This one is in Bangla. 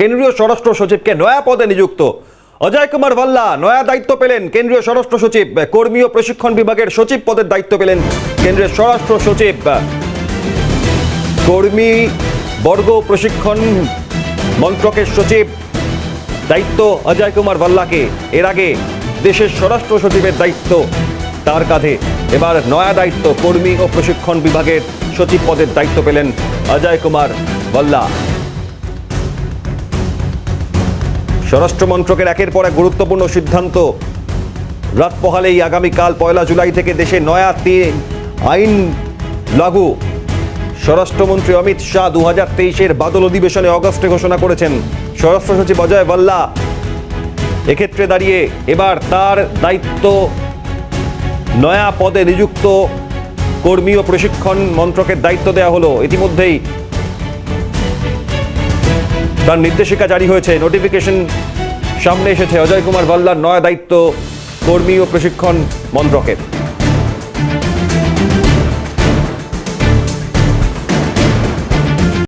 কেন্দ্রীয় স্বরাষ্ট্র সচিবকে নয়া পদে নিযুক্ত। অজয় কুমার ভাল্লা নয়া দায়িত্ব পেলেন কেন্দ্রীয় স্বরাষ্ট্র সচিব। কর্মী ও প্রশিক্ষণ বিভাগের সচিব পদের দায়িত্ব পেলেন কেন্দ্রীয় স্বরাষ্ট্র সচিব। কর্মী, বর্গ প্রশিক্ষণ মন্ত্রকের সচিব। দায়িত্ব অজয় কুমার ভাল্লাকে। এর আগে দেশের স্বরাষ্ট্র সচিবের দায়িত্ব তার কাঁধে। এবার নয়া দায়িত্ব কর্মী ও প্রশিক্ষণ বিভাগের সচিব পদের দায়িত্ব পেলেন অজয় কুমার ভাল্লা। স্বরাষ্ট্র মন্ত্রকের একের পর এক গুরুত্বপূর্ণ সিদ্ধান্ত। রাত পোহালেই আগামীকাল পয়লা জুলাই থেকে দেশে নয়া তিন আইন লাগু। স্বরাষ্ট্রমন্ত্রী অমিত শাহ দু হাজার তেইশের বাদল অধিবেশনে অগস্টে ঘোষণা করেছেন। স্বরাষ্ট্র সচিব অজয় ভাল্লা এক্ষেত্রে দাঁড়িয়ে এবার তার দায়িত্ব নয়া পদে নিযুক্ত কর্মী ও প্রশিক্ষণ মন্ত্রকের দায়িত্ব দেওয়া হলো। ইতিমধ্যেই তার নির্দেশিকা জারি হয়েছে। নোটিফিকেশন সামনে এসেছে। অজয় কুমার ভাল্লার নয়া দায়িত্ব কর্মী ও প্রশিক্ষণ মন্ত্রকের।